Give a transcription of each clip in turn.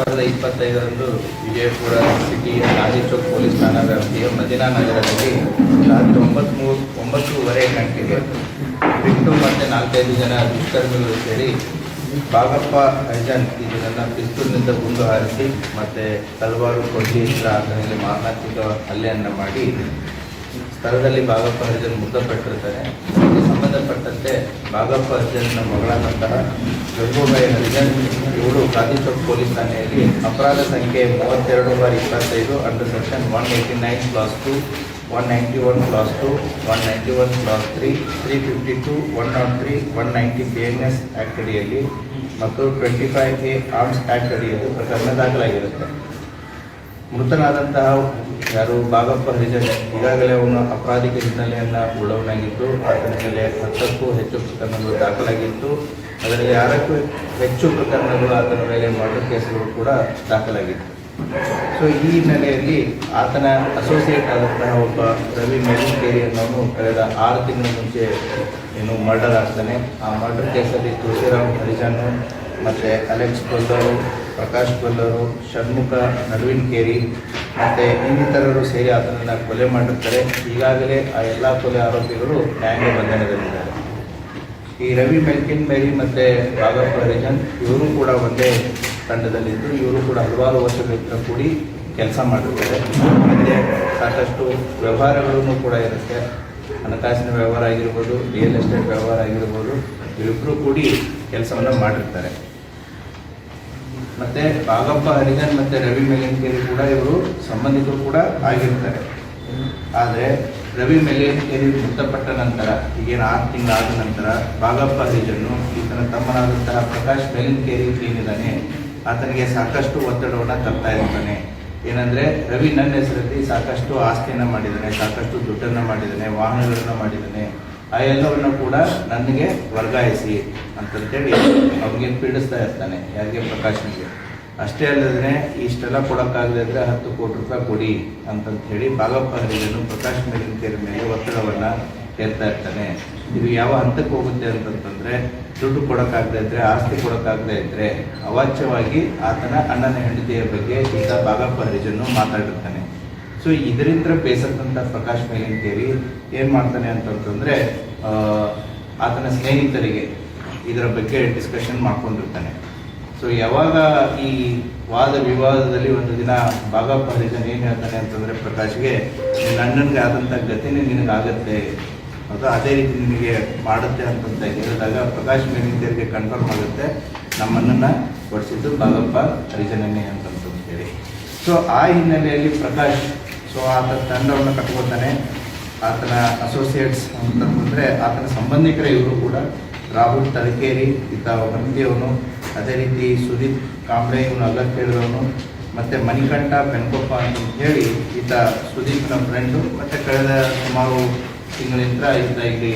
ಸಾವಿರದ ಇಪ್ಪತ್ತೈದರಂದು ವಿಜಯಪುರ ಸಿಟಿಯ ಗಾಂಧಿ ಚೌಕ್ ಪೊಲೀಸ್ ಠಾಣಾ ವ್ಯಾಪ್ತಿಯ ಮದಿನಾ ನಗರದಲ್ಲಿ ರಾತ್ರಿ ಒಂಬತ್ತು ಮೂರು, ಒಂಬತ್ತೂವರೆ ಗಂಟೆಗೆ ಬಿಟ್ಟು ಮತ್ತು ನಾಲ್ಕೈದು ಜನ ದುಷ್ಕರ್ಮಿಗಳು ಸೇರಿ ಬಾಗಪ್ಪ ಹೈಜನ್ ಇದನ್ನು ಪಿಸ್ತೂರಿನಿಂದ ಗುಂಡು ಹಾರಿಸಿ ಮತ್ತು ತಲವಾರು ಕೊಡ್ಲಿ ಆತನಿಗೆ ಮಾರಣಾಂತಿಕ ಹಲ್ಲೆಯನ್ನು ಮಾಡಿ ಸ್ಥಳದಲ್ಲಿ ಬಾಗಪ್ಪ ಹರಿಜನ್ ಮೃತಪಟ್ಟಿರ್ತಾರೆ ಸಂಬಂಧಪಟ್ಟಂತೆ ಭಾಗಪ್ಪ ಹರಿಜನ್ನ ಮಗಳಾದಂತಹ ಗಂಗೂಬಾಯಿ ಹರಿಜನ್ ಇವಳು ಗಾಂಧಿ ಚೌಕ್ ಪೊಲೀಸ್ ಠಾಣೆಯಲ್ಲಿ ಅಪರಾಧ ಸಂಖ್ಯೆ ಮೂವತ್ತೆರಡು ಬಾರ್ ಇಪ್ಪತ್ತೈದು under section one eighty nine clause two one ninety one clause two one ninety one clause three three fifty two one not three one ninety B N S act ಅಡಿಯಲ್ಲಿ ಮತ್ತು twenty five A arms act ಅಡಿಯಲ್ಲಿ ಪ್ರಕರಣ ದಾಖಲಾಗಿರುತ್ತೆ. ಮೃತನಾದಂತಹ ಯಾರು ಬಾಗಪ್ಪ ಹರಿಜನ್, ಈಗಾಗಲೇ ಅವನು ಅಪರಾಧಿಕ ಹಿನ್ನೆಲೆಯನ್ನು ಉಳ್ಳವನಾಗಿತ್ತು ಆತನ ಮೇಲೆ ಹತ್ತಕ್ಕೂ ಹೆಚ್ಚು ಪ್ರಕರಣಗಳು ದಾಖಲಾಗಿತ್ತು. ಅದರಲ್ಲಿ ಆರಕ್ಕೂ ಹೆಚ್ಚು ಪ್ರಕರಣಗಳು ಆತನ ಮೇಲೆ ಮರ್ಡರ್ ಕೇಸ್ಗಳು ಕೂಡ ದಾಖಲಾಗಿತ್ತು. ಸೊ ಈ ಹಿನ್ನೆಲೆಯಲ್ಲಿ ಆತನ ಅಸೋಸಿಯೇಟ್ ಆದಂತಹ ಒಬ್ಬ ರವಿ ಮೇಲಿಕೇರಿ ಅನ್ನೋನು ಕಳೆದ ಆರು ತಿಂಗಳ ಮುಂಚೆ ಏನು ಮರ್ಡರ್ ಆಗ್ತಾನೆ. ಆ ಮರ್ಡರ್ ಕೇಸಲ್ಲಿ ತುಳಸಿರಾಮ್ ಹರಿಜನ್ ಮತ್ತು ಅಲೆಕ್ಸ್ ಕೊಲ್ಲರು ಪ್ರಕಾಶ್ ಗೊಲ್ಲರು ಷಣ್ಮುಖ ನಡುವಿನಕೇರಿ ಮತ್ತು ಇನ್ನಿತರರು ಸೇರಿ ಆತನನ್ನು ಕೊಲೆ ಮಾಡಿರ್ತಾರೆ. ಈಗಾಗಲೇ ಆ ಎಲ್ಲ ಕೊಲೆ ಆರೋಪಿಗಳು ನ್ಯಾಯಾಂಗ ಬಂಧನದಲ್ಲಿದ್ದಾರೆ. ಈ ರವಿ ಮೆಲ್ಕಿನ್ ಮೇರಿ ಮತ್ತು ಬಾಗಪ್ಪ ಹರಿಜನ್ ಇವರು ಕೂಡ ಒಂದೇ ತಂಡದಲ್ಲಿದ್ದು, ಇವರು ಕೂಡ ಹಲವಾರು ವರ್ಷಗಳಿಂದ ಕೂಡಿ ಕೆಲಸ ಮಾಡಿರ್ತಾರೆ ಮತ್ತು ಸಾಕಷ್ಟು ವ್ಯವಹಾರಗಳನ್ನು ಕೂಡ ಇರುತ್ತೆ. ಹಣಕಾಸಿನ ವ್ಯವಹಾರ ಆಗಿರ್ಬೋದು, ರಿಯಲ್ ಎಸ್ಟೇಟ್ ವ್ಯವಹಾರ ಆಗಿರ್ಬೋದು ಇವರಿಬ್ಬರು ಕೂಡಿ ಕೆಲಸವನ್ನು ಮಾಡಿರ್ತಾರೆ. ಮತ್ತೆ ಬಾಗಪ್ಪ ಹರಿಜನ್ ಮತ್ತೆ ರವಿ ಮೆಲಿನ್ಕೇರಿ ಕೂಡ ಇವರು ಸಂಬಂಧಿಕರು ಕೂಡ ಆಗಿರ್ತಾರೆ. ಆದರೆ ರವಿ ಮೆಲಿನ್ಕೇರಿ ಮೃತಪಟ್ಟ ನಂತರ, ಈಗೇನು ಆರು ತಿಂಗಳಾದ ನಂತರ ಬಾಗಪ್ಪ ಹರಿಜನ್ನು ಈತನ ತಮ್ಮನಾದಂತಹ ಪ್ರಕಾಶ್ ಮೆಲಿನ್ಕೇರಿ ಏನಿದ್ದಾನೆ ಆತನಿಗೆ ಸಾಕಷ್ಟು ಒತ್ತಡವನ್ನು ತರ್ತಾ ಇರ್ತಾನೆ ಏನಂದ್ರೆ ರವಿ ನನ್ನ ಹೆಸರಲ್ಲಿ ಸಾಕಷ್ಟು ಆಸ್ತಿಯನ್ನು ಮಾಡಿದ್ದಾನೆ, ಸಾಕಷ್ಟು ದುಡ್ಡನ್ನು ಮಾಡಿದ್ದಾನೆ, ವಾಹನಗಳನ್ನು ಮಾಡಿದ್ದಾನೆ. ಆ ಎಲ್ಲವನ್ನು ಕೂಡ ನನಗೆ ವರ್ಗಾಯಿಸಿ. ಅಂತಂತೇಳಿ ಅವನಿಗೆ ಪೀಡಿಸ್ತಾ ಇರ್ತಾನೆ, ಯಾರಿಗೆ? ಪ್ರಕಾಶನಿಗೆ. ಅಷ್ಟೇ ಅಲ್ಲದೆ ಇಷ್ಟೆಲ್ಲ ಕೊಡೋಕ್ಕಾಗದೆ ಇದ್ರೆ ಹತ್ತು ಕೋಟಿ ರೂಪಾಯಿ ಕೊಡಿ ಅಂತಂತ ಹೇಳಿ ಬಾಗಪ್ಪ ಹರಿಜನು ಪ್ರಕಾಶ್ ಮೇಲಿನ ಮೇಲೆ ಒತ್ತಡವನ್ನು ಹೇರ್ತಾ ಇರ್ತಾನೆ. ಇದು ಯಾವ ಹಂತಕ್ಕೆ ಹೋಗುತ್ತೆ ಅಂತಂತಂದರೆ, ದುಡ್ಡು ಕೊಡೋಕ್ಕಾಗದೆ ಇದ್ರೆ, ಆಸ್ತಿ ಕೊಡೋಕ್ಕಾಗದೆ ಇದ್ರೆ, ಅವಾಚ್ಯವಾಗಿ ಆತನ ಅಣ್ಣನ ಹೆಂಡತಿಯ ಬಗ್ಗೆ ಈಗ ಬಾಗಪ್ಪ ಹರಿಜನು ಮಾತಾಡಿರ್ತಾನೆ. ಸೊ ಇದರಿಂದ ಬೇಸತ್ತಂತ ಪ್ರಕಾಶ್ ಮೇಲಿನ ಕೇರಿ ಏನು ಮಾಡ್ತಾನೆ ಅಂತಂತಂದ್ರೆ ಆತನ ಸ್ನೇಹಿತರಿಗೆ ಇದರ ಬಗ್ಗೆ ಡಿಸ್ಕಷನ್ ಮಾಡ್ಕೊಂಡಿರ್ತಾನೆ. ಸೊ ಯಾವಾಗ ಈ ವಾದ ವಿವಾದದಲ್ಲಿ ಒಂದು ದಿನ ಬಾಗಪ್ಪ ಹರಿಜನ್ ಏನು ಹೇಳ್ತಾನೆ ಅಂತಂದ್ರೆ, ಪ್ರಕಾಶ್ಗೆ ನಿನ್ನ ಅಣ್ಣನಿಗೆ ಆದಂತ ಗತಿನೇ ನಿನಗಾಗತ್ತೆ. ಅದು ಅದೇ ರೀತಿ ನಿನಗೆ ಮಾಡುತ್ತೆ ಅಂತಂತ ಹೇಳಿದಾಗ, ಪ್ರಕಾಶ್ ಮೇಲಿಂದರಿಗೆ ಕನ್ಫರ್ಮ್ ಆಗುತ್ತೆ ನಮ್ಮನ್ನ ಕೊಡಿಸಿದ್ದು ಬಾಗಪ್ಪ ಹರಿಜನನ್ನೇ ಅಂತಂತ ಹೇಳಿ. ಸೊ ಆ ಹಿನ್ನೆಲೆಯಲ್ಲಿ ಪ್ರಕಾಶ್ ಸೊ ಆತ ತಂಡವನ್ನು ಕಟ್ಕೋತಾನೆ ಆತನ ಅಸೋಸಿಯೇಟ್ಸ್ ಅಂತಂದ್ರೆ ಆತನ ಸಂಬಂಧಿಕರ ಇವರು ಕೂಡ ರಾಹುಲ್ ತಲಕೇರಿ ಈತ ಅವನು ಅದೇ ರೀತಿ ಸುದೀಪ್ ಕಾಂಬ್ಳೆ ಇವನು ಅಲ್ಲ ಕೇಳಿದವನು. ಮತ್ತು ಮಣಿಕಂಠ ಬೆನ್ಕೊಪ್ಪ ಅಂತ ಹೇಳಿ ಈತ ಸುದೀಪ್ನ ಫ್ರೆಂಡು ಮತ್ತು ಕಳೆದ ಸುಮಾರು ತಿಂಗಳಿಂದ ಈತ ಇಲ್ಲಿ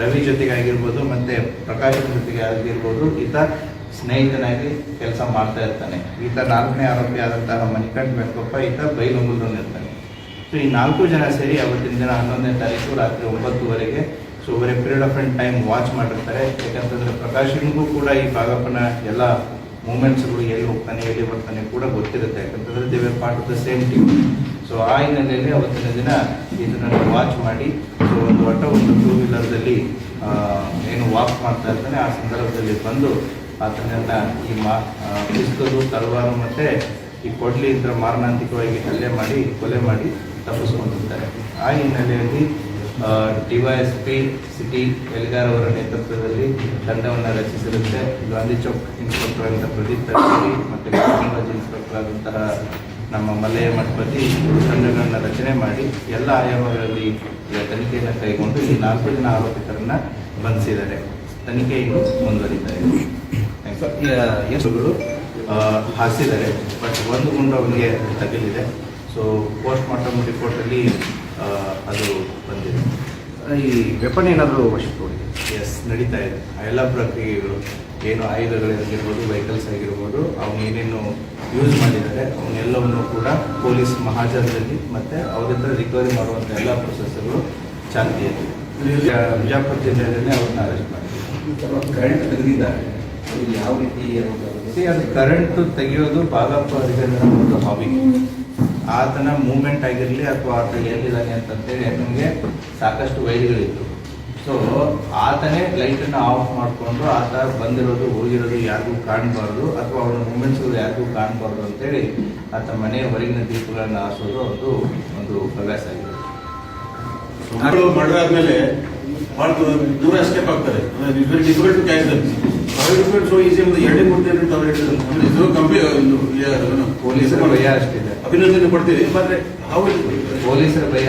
ರವಿ ಜೊತೆಗೆ ಆಗಿರ್ಬೋದು ಮತ್ತು ಪ್ರಕಾಶ್ ಜೊತೆಗೆ ಆಗಿರ್ಬೋದು ಈತ ಸ್ನೇಹಿತನಾಗಿ ಕೆಲಸ ಮಾಡ್ತಾ ಇರ್ತಾನೆ. ಈತ ನಾಲ್ಕನೇ ಆರೋಪಿ ಆದಂತಹ ಮಣಿಕಂಠ ಬೆನ್ಕೊಪ್ಪ ಈತ ಬೈಲು ಇರ್ತಾನೆ ಸೊ ಈ ನಾಲ್ಕು ಜನ ಸೇರಿ ಅವತ್ತಿನ ದಿನ ಹನ್ನೊಂದನೇ ತಾರೀಕು ರಾತ್ರಿ ಒಂಬತ್ತುವರೆಗೆ so over a period of time watch ಮಾಡಿರ್ತಾರೆ. ಯಾಕಂತಂದ್ರೆ ಪ್ರಕಾಶನ್ಗೂ ಕೂಡ ಈ ಭಾಗಪ್ಪನ ಎಲ್ಲ ಮೂಮೆಂಟ್ಸ್ಗಳು ಎಲ್ಲಿ ಹೋಗ್ತಾನೆ, ಎಲ್ಲಿ ಬರ್ತಾನೆ ಕೂಡ ಗೊತ್ತಿರುತ್ತೆ. ಯಾಕಂತಂದ್ರೆ they were part of the same team so ಆ ಹಿನ್ನೆಲೆಯಲ್ಲಿ ಅವತ್ತಿನ ದಿನ ಇದನ್ನು ವಾಚ್ ಮಾಡಿ ಸೊ ಒಂದು ಒಟ್ಟ ಒಂದು ಟೂ ವೀಲರ್ದಲ್ಲಿ ಏನು ವಾಕ್ ಮಾಡ್ತಾ ಇರ್ತಾನೆ. ಆ ಸಂದರ್ಭದಲ್ಲಿ ಬಂದು ಆತನನ್ನ ಈ ಮಾ ಪಿಸ್ತೂಲು ತಲವಾರು ಮತ್ತೆ ಈ ಕೊಡ್ಲಿ ಇದ್ರ ಮಾರಣಾಂತಿಕವಾಗಿ ಹಲ್ಲೆ ಮಾಡಿ, ಕೊಲೆ ಮಾಡಿ ತಪ್ಪಿಸ್ಕೊಂಡಿರ್ತಾರೆ. ಆ ಹಿನ್ನೆಲೆಯಲ್ಲಿ ಡಿವೈಎಸ್ ಪಿ ಸಿಟಿ ಎಲ್ಗಾರ್ ಅವರ ನೇತೃತ್ವದಲ್ಲಿ ತಂಡವನ್ನು ರಚಿಸಿರುತ್ತೆ. ಗಾಂಧಿ ಚೌಕ್ ಇನ್ಸ್ಪೆಕ್ಟರ್ ಅಂತ ಪ್ರದೀಪ್ ತರ್ಕೇರಿ ಮತ್ತು ಟೆಕ್ನಾಲಜಿ ಇನ್ಸ್ಪೆಕ್ಟರ್ ಆದಂತಹ ನಮ್ಮ ಮಲೆಯ ಮಠಪತಿ ತಂಡಗಳನ್ನು ರಚನೆ ಮಾಡಿ ಎಲ್ಲ ಆಯಾಮಗಳಲ್ಲಿ ತನಿಖೆಯನ್ನು ಕೈಗೊಂಡು ಈ ನಾಲ್ಕು ಜನ ಆರೋಪಿತರನ್ನ ಬಂಧಿಸಿದ್ದಾರೆ. ತನಿಖೆ ಇನ್ನು ಮುಂದುವರಿತಾ ಇದೆ. ಹಾಸಿದ್ದಾರೆ. ಬಟ್ ಒಂದು ಗುಂಡು ಅವನಿಗೆ ತಗಲಿದೆ ಸೊ ಪೋಸ್ಟ್ ಮಾರ್ಟಮ್ ರಿಪೋರ್ಟಲ್ಲಿ ಅದು ಬಂದಿದೆ. ಈ ವೆಪನ್ ಏನಾದರೂ ವಶಕ್ಕೆ ಹೋಗಿದೆ? ಎಸ್ ನಡೀತಾ ಇದೆ. ಆ ಎಲ್ಲ ಪ್ರಕ್ರಿಯೆಗಳು ಏನು ಆಯುಧಗಳಾಗಿರ್ಬೋದು ವೆಹಿಕಲ್ಸ್ ಆಗಿರ್ಬೋದು ಅವನು ಏನೇನು ಯೂಸ್ ಮಾಡಿದ್ದಾರೆ ಅವನ್ನೆಲ್ಲವನ್ನು ಕೂಡ ಪೊಲೀಸ್ ಮಹಾಜನದಲ್ಲಿ ಮತ್ತು ಅವ್ರ ಹತ್ರ ರಿಕವರಿ ಮಾಡುವಂಥ ಎಲ್ಲ ಪ್ರೊಸೆಸ್ಗಳು ಚಾಲ್ತಿಯಲ್ಲಿ ಬಿಜಾಪುರ ಜಿಲ್ಲೆಯಲ್ಲೇ ಅವ್ರನ್ನ ಅರೆಸ್ಟ್ ಮಾಡಿದ್ದಾರೆ ಕರೆಂಟ್ ತೆಗೆದಿದ್ದಾರೆ. ಯಾವ ರೀತಿ ಅದು ಕರೆಂಟ್ ತೆಗೆಯೋದು ಬಾಗಪ್ಪ ಹರಿಜನರ ಒಂದು ಹಾಬಿ ಆತನ ಮೂಮೆಂಟ್ ಆಗಿರಲಿ ಅಥವಾ ಆತ ಎಲ್ಲಿದ್ದಾನೆ ಅಂತಂತೇಳಿ ನಮಗೆ ಸಾಕಷ್ಟು ವೈರಿಗಳಿತ್ತು. ಸೊ ಆತನೇ ಲೈಟನ್ನು ಆಫ್ ಮಾಡಿಕೊಂಡು ಆತ ಬಂದಿರೋದು ಹೋಗಿರೋದು ಯಾರಿಗೂ ಕಾಣಬಾರ್ದು ಅಥವಾ ಅವನ ಮೂಮೆಂಟ್ಸ್ಗಳು ಯಾರಿಗೂ ಕಾಣಬಾರ್ದು ಅಂತೇಳಿ ಆತ ಮನೆಯ ಹೊರಗಿನ ದೀಪಗಳನ್ನು ಹಾಸೋದು ಅದು ಒಂದು ಹವ್ಯಾಸ ಆಗಿದೆ. ಮರ್ಡರ್ ಆದಮೇಲೆ ಭಾಳ ದೂರ ಸ್ಟೆಪ್ ಆಗ್ತಾರೆ. Very difficult to catch them so easy ಎರಡೇ ಅಂತ ಅವ್ರು ಹೇಳಿದ್ರು ಕಂಪ್ಲೀಟ್ ಪೊಲೀಸ್ ಅಷ್ಟಿದೆ ಅಭಿನಂದನೆ ಕೊಡ್ತೀವಿ. ಮತ್ತೆ ಹೌದು ಪೊಲೀಸರ ಭಯ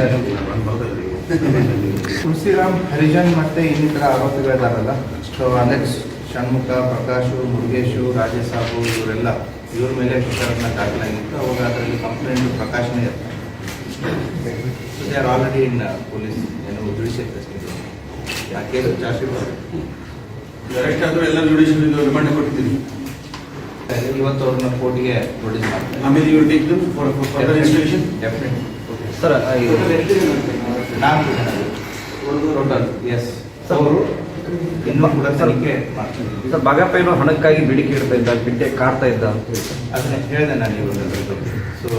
ತುಳಸಿರಾಮ್ ಹರಿಜನ್ ಮತ್ತೆ ಇನ್ನಿತರ ಆರೋಪಿಗಳಿದಾರಲ್ಲ? ಸೊ ಅಲೆಕ್ಸ್ ಷಣ್ಮುಖ ಪ್ರಕಾಶು ಮುರುಗೇಶು ರಾಜೇಶಾಬು ಇವರೆಲ್ಲ ಇವ್ರ ಮೇಲೆ ಪ್ರಕರಣ ದಾಖಲಾಗಿತ್ತು ಅವಾಗ ಅದರಲ್ಲಿ complaint ಪ್ರಕಾಶನೇ so they are already in police ಏನು ಜುಡಿಷಿಯಲ್ ಕಸ್ಟಡಿ ಯಾಕೆ? ಜಾಸ್ತಿ ಅರೆಸ್ಟ್ ಡೈರೆಕ್ಟ್ ಆದ್ರೆ ಎಲ್ಲ ಜುಡಿಷಿಯಲ್ ರಿಮಾಂಡ್ ಕೊಟ್ಟಿದ್ದೀನಿ ಇವತ್ತು ಅವ್ರನ್ನ ಕೋರ್ಟಿಗೆ ಪ್ರೊಡ್ಯೂಸ್ ಮಾಡ್ತಾರೆ ಆಮೇಲೆ ಇವ್ರು take them for further institution definite sir ನಾಲ್ಕು ಜನ. ಟೋಟಲ್ ಎಸ್ ಅವರು ಇನ್ನೂ ಕೂಡ ತನಿಖೆ ಮಾಡ್ತಾರೆ ಸರ್ ಬಾಗಪ್ಪ ಏನೋ ಹಣಕ್ಕಾಗಿ ಬಿಡಿಕೆ ಇಡ್ತಾ ಇದ್ದ ಬಿಟ್ಟೆ ಕಾಡ್ತಾ ಇದ್ದ ಅದನ್ನ ಹೇಳಿದೆ ನಾನು ಇವಾಗ ಸೊ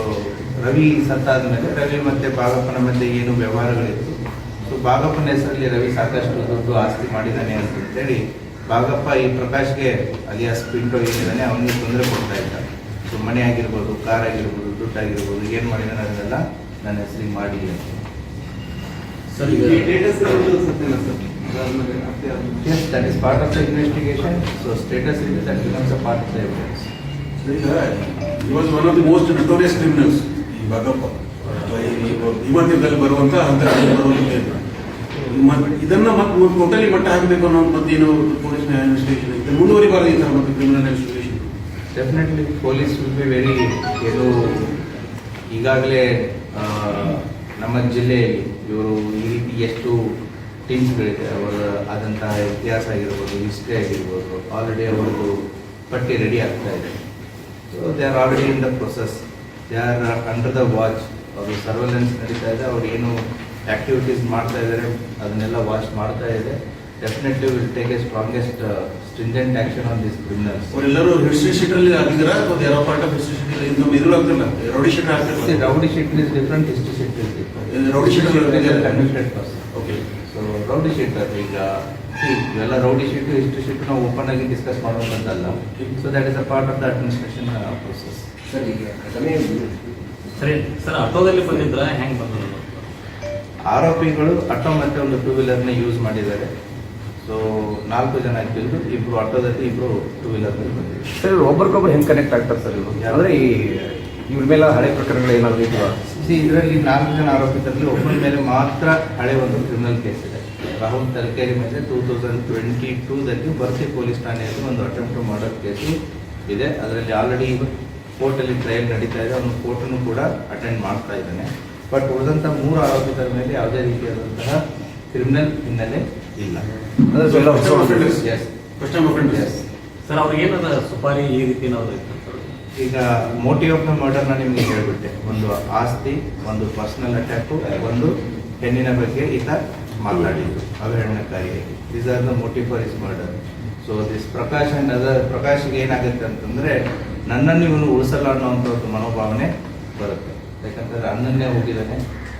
ರವಿ ಸತ್ತಾದ ಮೇಲೆ ರವಿ ಮತ್ತೆ ಬಾಗಪ್ಪನ ಮಧ್ಯೆ ಏನು ವ್ಯವಹಾರಗಳಿತ್ತು? ಸೊ ಬಾಗಪ್ಪನ ಹೆಸರಲ್ಲಿ ರವಿ ಸಾಕಷ್ಟು ದುಡ್ಡು ಆಸ್ತಿ ಮಾಡಿದ್ದಾನೆ ಅಂತೇಳಿ ಬಾಗಪ್ಪ ಈ ಪ್ರಕಾಶ್ಗೆ ಅಲಿಯಾಸ್ ಪಿಂಟೋ ಏನಿದ್ದಾನೆ ಅವನಿಗೆ ತೊಂದರೆ ಕೊಡ್ತಾ ಇದ್ದ ಸೊ ಮನೆ ಆಗಿರ್ಬೋದು ಕಾರ್ ಆಗಿರ್ಬೋದು ದುಡ್ಡು ಆಗಿರ್ಬೋದು ಏನು ಮಾಡಿದಾನೆ ಅದನ್ನೆಲ್ಲ ನನ್ನ ಹೆಸರಿಗೆ ಮಾಡಿ ಅಂತ Yes, that is part of the investigation. So status is that becomes a part of the evidence. ಈ ಬರುವಂತ ಮ- ಇದನ್ನ ಮತ್ತೆ ಟೋಟಲಿ ಮಟ್ಟ ಹಾಕಬೇಕು ಅನ್ನೋ ಮತ್ತೇನು ಪೊಲೀಸ್ ಇನ್ವೆಸ್ಟಿಗೇಷನ್ ಇದೆ ಮುಂದುವರಿಬಾರದು ಈ ಥರ ಮತ್ತೆ criminal investigation definitely police will be very ಇದು ಈಗಾಗಲೇ ನಮ್ಮ ಜಿಲ್ಲೆಯಲ್ಲಿ ಇವರು ಈ ರೀತಿ ಎಷ್ಟು ಟೀಮ್ಸ್ಗಳಿದೆ ಅವರ ಆದಂತಹ ಇತಿಹಾಸ ಆಗಿರ್ಬೋದು ಹಿಸ್ಟ್ರಿ ಆಗಿರ್ಬೋದು ಆಲ್ರೆಡಿ ಅವರದ್ದು ಪಟ್ಟಿ ರೆಡಿ ಆಗ್ತಾ ಇದೆ. So they are already in the process they are under the watch ಅವರು ಸರ್ವೆಲೆನ್ಸ್ ನಡೀತಾ ಇದೆ, ಅವ್ರು ಏನು ಆಕ್ಟಿವಿಟೀಸ್ ಮಾಡ್ತಾ ಇದ್ದಾರೆ ಅದನ್ನೆಲ್ಲ ವಾಚ್ ಮಾಡ್ತಾ ಇದೆ. Definitely will take a strongest stringent action on this criminals ಅವರೆಲ್ಲರೂ ಹಿಸ್ಟ್ರಿ ಶೀಟ್ ಅಲ್ಲಿ ಆಗಿದ್ರೆ ಅಥವಾ or part of history sheet ಇನ್ನು ಇದು ಆಗ್ತಿಲ್ಲ? ರೌಡಿ ಶೀಟ್ ಆಗ್ತಿಲ್ಲ sheet is different different, history sheet is different rowdy sheet different. convicted person. Okay so rowdy sheet ಅದು ಈಗ ಎಲ್ಲ ಇವೆಲ್ಲ ರೌಡಿ ಶೀಟ್ ಹಿಸ್ಟ್ರಿ ಶೀಟ್ ನಾವು ಓಪನ್ ಆಗಿ discuss ಮಾಡುವಂಥದ್ದಲ್ಲ so that is a part of the administration process sir ಈಗ ಸರಿ sir ಆಟೋದಲ್ಲಿ ಬಂದಿದ್ರ ಹೆಂಗ್ ಬಂದ್ರು ಆರೋಪಿಗಳು ಅಟೋ ಮತ್ತೆ ಒಂದು ಟೂ ವೀಲರ್ನ ಯೂಸ್ ಮಾಡಿದ್ದಾರೆ. ಸೊ ನಾಲ್ಕು ಜನ ಇದ್ದು ಇಬ್ರು ಆಟೋದಲ್ಲಿ ಇಬ್ರು ಟೂ ವೀಲರ್ ಅಲ್ಲಿ ಸರ್ ಇವ್ರು ಒಬ್ರಿಗೊಬ್ರು ಹೆಂಗ್ ಕನೆಕ್ಟ್ ಆಗ್ತಾರೆ ಸರ್ ಇವರು? ಅಂದ್ರೆ ಈ ಇವ್ರ ಮೇಲೆ ಹಳೆ ಪ್ರಕರಣಗಳು ಏನಾದ್ರು ಇದ್ವಾ? ಸಿ ಇದರಲ್ಲಿ ನಾಲ್ಕು ಜನ ಆರೋಪಿತರಲ್ಲಿ ಒಬ್ಬನ ಮೇಲೆ ಮಾತ್ರ ಹಳೆ ಒಂದು ಕ್ರಿಮಿನಲ್ ಕೇಸ್ ಇದೆ. ರಾಹುಲ್ ತಲಕೇರಿ ಮೇಲೆ ಟೂ ತೌಸಂಡ್ ಟ್ವೆಂಟಿ ಟೂದಲ್ಲಿ ಬರ್ತಿ ಪೊಲೀಸ್ ಠಾಣೆಯಲ್ಲಿ ಒಂದು ಅಟೆಂಪ್ಟ್ ಮಾಡೋ ಕೇಸು ಇದೆ. ಅದರಲ್ಲಿ ಆಲ್ರೆಡಿ ಕೋರ್ಟಲ್ಲಿ ಟ್ರಯಲ್ ನಡೀತಾ ಇದೆ. ಅವನು ಕೋರ್ಟನ್ನು ಕೂಡ ಅಟೆಂಡ್ ಮಾಡ್ತಾ ಇದ್ದಾನೆ. ಬಟ್ ಉಳಿದಂಥ ಮೂರು ಆರೋಪಿತರ ಮೇಲೆ ಯಾವುದೇ ರೀತಿಯಾದಂತಹ ಕ್ರಿಮಿನಲ್ ಹಿನ್ನೆಲೆ ಇಲ್ಲ. ಸರ್ ಅವ್ರಿಗೆ ಏನದ ಸುಪಾರಿ ಈ ರೀತಿ ಈಗ ಮೋಟಿವ್ ಆಫ್ ದ ಮರ್ಡರ್ನ ನಿಮಗೆ ಹೇಳ್ಬಿಟ್ಟೆ. ಒಂದು ಆಸ್ತಿ ಒಂದು ಪರ್ಸನಲ್ ಅಟ್ಯಾಕು ಒಂದು ಹೆಣ್ಣಿನ ಬಗ್ಗೆ ಈತ ಮಾತಾಡಿದ್ದು. ಅವಹೇಳನಕಾರಿಯಾಗಿ these are the motive for is murder so this Prakash and other ಪ್ರಕಾಶ್ಗೆ ಏನಾಗುತ್ತೆ ಅಂತಂದ್ರೆ ನನ್ನನ್ನು ಇವನು ಉಳಿಸಲ್ಲ ಅನ್ನೋ ಒಂದು ಮನೋಭಾವನೆ ಬರುತ್ತೆ. ಯಾಕಂತಂದ್ರೆ ಅಣ್ಣನ್ನೇ ಹೋಗಿದ್ದಾನೆ.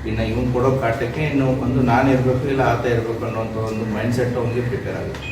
ಇನ್ನು ಇವನು ಕೊಡೋ ಕಾಟಕ್ಕೆ ಇನ್ನು ಒಂದು ನಾನು ಇರಬೇಕು, ಇಲ್ಲ ಆತ ಇರಬೇಕು ಅನ್ನೋಂಥ ಒಂದು ಮೈಂಡ್ ಸೆಟ್ ಅವನಿಗೆ ಪ್ರಿಪೇರ್ ಆಗುತ್ತೆ.